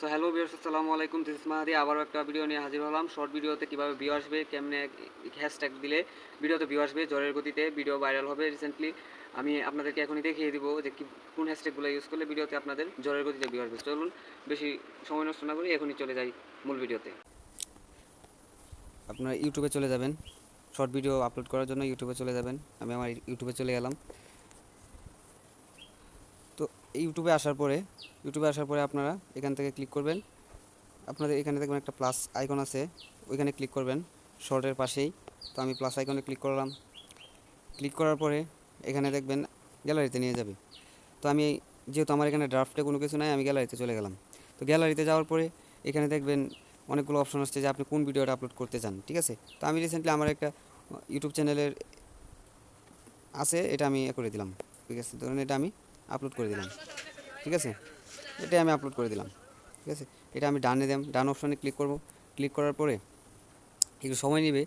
So hello বিয়ার্স আসসালামু আলাইকুম this মাহাদি আবারও একটা ভিডিও নিয়ে হাজির হলাম। শর্ট ভিডিওতে কীভাবে ভিউ আসবে, কেমনে হ্যাশট্যাগ দিলে ভিডিওতে ভিউ আসবে, জ্বরের গতিতে ভিডিও ভাইরাল হবে রিসেন্টলি আমি আপনাদেরকে এখনই দেখিয়ে দিব যে কোন হ্যাশট্যাগুলো ইউজ করলে ভিডিওতে আপনাদের জ্বরের গতিতে ভিউ আসবে। চলুন, বেশি সময় নষ্ট না করি এখনই চলে যাই মূল ভিডিওতে আপনারা ইউটিউবে চলে যাবেন। শর্ট ভিডিও আপলোড করার জন্য ইউটিউবে চলে যাবেন। আমি আমার ইউটিউবে চলে গেলাম। তো ইউটিউবে আসার পরে ইউটিউবে আসার পরে আপনারা এখান থেকে ক্লিক করবেন। আপনাদের এখানে দেখবেন একটা প্লাস আইকন আছে, ওইখানে ক্লিক করবেন শর্টের পাশেই। তো আমি প্লাস আইকনে ক্লিক করলাম। ক্লিক করার পরে এখানে দেখবেন গ্যালারিতে নিয়ে যাবে। তো আমি যেহেতু আমার এখানে ড্রাফটে কোনো কিছু নাই, আমি গ্যালারিতে চলে গেলাম। তো গ্যালারিতে যাওয়ার পরে এখানে দেখবেন অনেকগুলো অপশন আসছে যে আপনি কোন ভিডিওটা আপলোড করতে চান, ঠিক আছে? তো আমি রিসেন্টলি আমার একটা ইউটিউব চ্যানেলের আছে, এটা আমি এ করে দিলাম। ঠিক আছে? ধরুন এটা আমি আপলোড করে দিলাম। ঠিক আছে? এটাই আমি আপলোড করে দিলাম। ঠিক আছে? এটা আমি ডানে দিলাম ডান অপশানে ক্লিক করব। ক্লিক করার পরে একটু সময় নেবে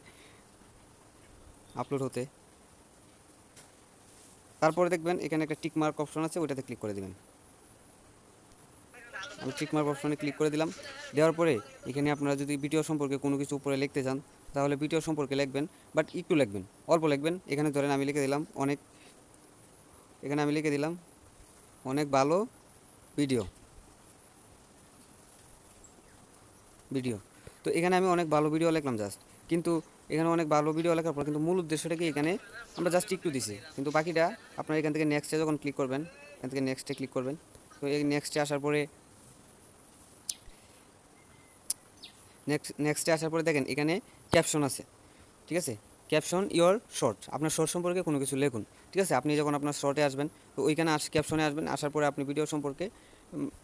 আপলোড হতে। তারপরে দেখবেন এখানে একটা টিক মার্ক অপশন আছে, ওইটাতে ক্লিক করে দেবেন। আমি টিক মার্ক অপশনে ক্লিক করে দিলাম। দেওয়ার পরে এখানে আপনারা যদি ভিডিও সম্পর্কে কোনো কিছু উপরে লিখতে চান, তাহলে ভিডিও সম্পর্কে লিখবেন বাট একটু লিখবেন। অল্প লিখবেন। এখানে ধরেন আমি লিখে দিলাম অনেক। এখানে আমি লিখে দিলাম অনেক ভালো ভিডিও ভিডিও তো এখানে আমি অনেক ভালো ভিডিও লিখলাম জাস্ট কিন্তু এখানে অনেক ভালো ভিডিও লেখার পর কিন্তু মূল উদ্দেশ্যটা কি এখানে? আমরা জাস্ট একটু দিছি। কিন্তু বাকিটা আপনারা এখান থেকে নেক্সটে যখন ক্লিক করবেন, এখান থেকে নেক্সটে ক্লিক করবেন। তো এই নেক্সটে আসার পরে নেক্সট নেক্সটে আসার পরে দেখেন এখানে ক্যাপশন আছে। ঠিক আছে? ক্যাপশন ইওর শর্ট আপনার শর্ট সম্পর্কে কোনো কিছু লেখুন, ঠিক আছে? আপনি যখন আপনার শর্টে আসবেন, তো ওইখানে আস ক্যাপশনে আসবেন, আসার পরে আপনি ভিডিও সম্পর্কে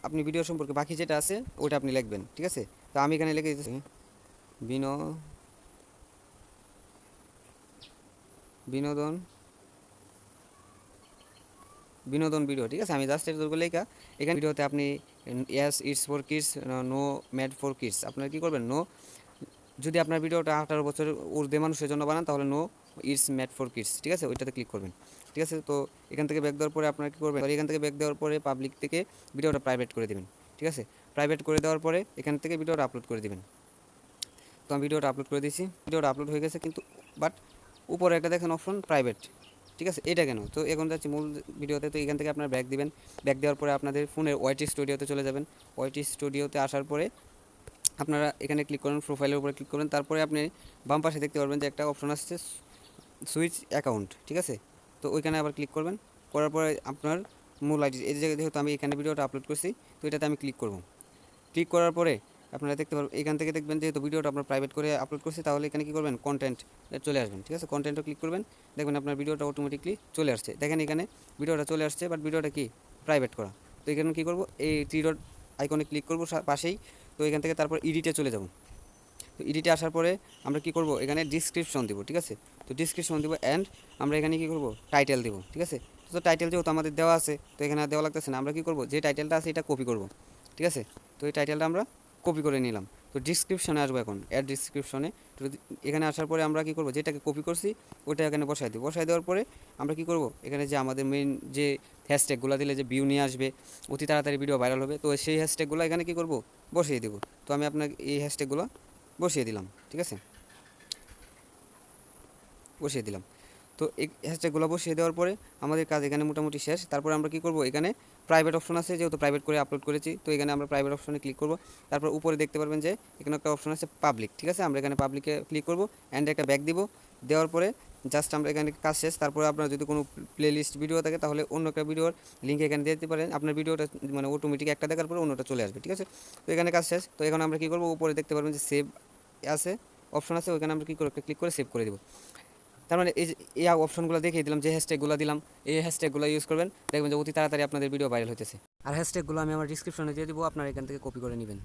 আপনি ভিডিও সম্পর্কে বাকি যেটা আছে, ওইটা আপনি লিখবেন, ঠিক আছে? তো আমি এখানে লিখে দিতেছি বিনো বিনোদন বিনোদন ভিডিও ঠিক আছে? আমি জাস্ট এটা লেখা। এখানে ভিডিওতে আপনি yes it's for kids no made for kids আপনার কী করবেন? নো যদি আপনার ভিডিওটা আঠারো বছর ঊর্ধ্বে মানুষের জন্য বানান, তাহলে no it's made for kids ঠিক আছে? ওইটাতে ক্লিক করবেন, ঠিক আছে? তো এখান থেকে ব্যাক দেওয়ার পরে আপনার কী করবেন? এখান থেকে ব্যাক দেওয়ার পরে পাবলিক থেকে ভিডিওটা প্রাইভেট করে দেবেন, ঠিক আছে? প্রাইভেট করে দেওয়ার পরে এখান থেকে ভিডিওটা আপলোড করে দেবেন। তো আমি ভিডিওটা আপলোড করে দিয়েছি, ভিডিওটা আপলোড হয়ে গেছে কিন্তু বাট উপরে একটা দেখেন অপশন প্রাইভেট ঠিক আছে? এটা কেন? তো এখন যাচ্ছি মূল ভিডিওতে, তো এখান থেকে আপনার ব্যাক দিবেন। ব্যাক দেওয়ার পরে আপনাদের ফোনের ওয়াইটি স্টুডিওতে চলে যাবেন। ওয়াইটি স্টুডিওতে আসার পরে আপনারা এখানে ক্লিক করুন প্রোফাইলের উপরে ক্লিক করুন, তারপরে আপনি বাম পাশে দেখতে পারবেন যে একটা অপশন আসছে সুইচ অ্যাকাউন্ট ঠিক আছে? তো ওইখানে আবার ক্লিক করবেন, করার পরে আপনার মূল আইডি এই জায়গায় যেহেতু আমি এখানে ভিডিওটা আপলোড করছি, তো এটাতে আমি ক্লিক করব। ক্লিক করার পরে আপনারা দেখতে পারবেন, এখান থেকে দেখবেন যেহেতু ভিডিওটা আপনার প্রাইভেট করে আপলোড করছি, তাহলে এখানে কী করবেন? কন্টেন্ট চলে আসবেন, ঠিক আছে? কন্টেন্টও ক্লিক করবেন, দেখবেন আপনার ভিডিওটা অটোমেটিকলি চলে আসছে। দেখেন এখানে ভিডিওটা চলে আসছে বাট ভিডিওটা কি? প্রাইভেট করা। তো এখানে কী করব? এই থ্রি ডট আইকনে ক্লিক করব পাশেই, তো এখান থেকে তারপর ইডিটে চলে যাব। তো ইডিটে আসার পরে আমরা কি করব? এখানে ডিসক্রিপশন দিব, ঠিক আছে? তো ডিসক্রিপশন দিব অ্যান্ড আমরা এখানে কি করব? টাইটেল দিব, ঠিক আছে? তো টাইটেল যেহেতু আমাদের দেওয়া আছে, তো এখানে দেওয়া লাগতেছে না। আমরা কি করব? যে টাইটেলটা আছে এটা কপি করব, ঠিক আছে? তো এই টাইটেলটা আমরা কপি করে নিলাম। তো ডিসক্রিপশনে আসব এখন অ্যাড ডিসক্রিপশনে তো এখানে আসার পরে আমরা কি করব, যেটাকে কপি করছি ওটা এখানে বসাই দিই বসাই দেওয়ার পরে আমরা কি করব, এখানে যে আমাদের মেইন যে হ্যাশট্যাগুলো দিলে যে ভিউ নিয়ে আসবে, অতি তাড়াতাড়ি ভিডিও ভাইরাল হবে, তো সেই হ্যাশট্যাগুলো এখানে কি করব, বসিয়ে দেবো। তো আমি আপনাকে এই হ্যাশট্যাগুলো বসিয়ে দিলাম, ঠিক আছে? বসিয়ে দিলাম। তো এই হ্যাশট্যাগুলো বসিয়ে দেওয়ার পরে আমাদের কাজ এখানে মোটামুটি শেষ। তারপরে আমরা কি করব, এখানে প্রাইভেট অপশন আছে, যেহেতু প্রাইভেট করে আপলোড করেছি, তো এখানে আমরা প্রাইভেট অপশনে ক্লিক করব। তারপর উপরে দেখতে পারবেন যে এখানে একটা অপশন আছে পাবলিক ঠিক আছে? আমরা এখানে পাবলিকে ক্লিক করব অ্যান্ড একটা ব্যাক দিব। দেওয়ার পরে জাস্ট আমরা এখানে কাজ শেষ। তারপরে আপনার যদি কোনো প্লে লিস্ট ভিডিও থাকে, তাহলে অন্য একটা ভিডিওর লিঙ্ক এখানে দিয়ে দিতে পারেন। আপনার ভিডিওটা মানে অটোমেটিক একটা দেখার পরে অন্যটা চলে আসবে, ঠিক আছে? তো এখানে কাজ শেষ। তো এখন আমরা কী করব? উপরে দেখতে পারবেন যে সেভ আছে অপশন আছে, ওইখানে আমরা কী করব ক্লিক করে সেভ করে দেবো। তার মানে এই এই অপশনগুলো দেখিয়ে দিলাম যে হ্যাশট্যাগুলো দিলাম, এই হ্যাশট্যাগুলো ইউজ করবেন, দেখবেন যে অতি তাড়াতাড়ি আপনাদের ভিডিও ভাইরাল হতেছে আর হ্যাশট্যাগুলো আমি আমার ডিসক্রিপশনে দিয়ে দেবো, আপনারা এখান থেকে কপি করে নেবেন।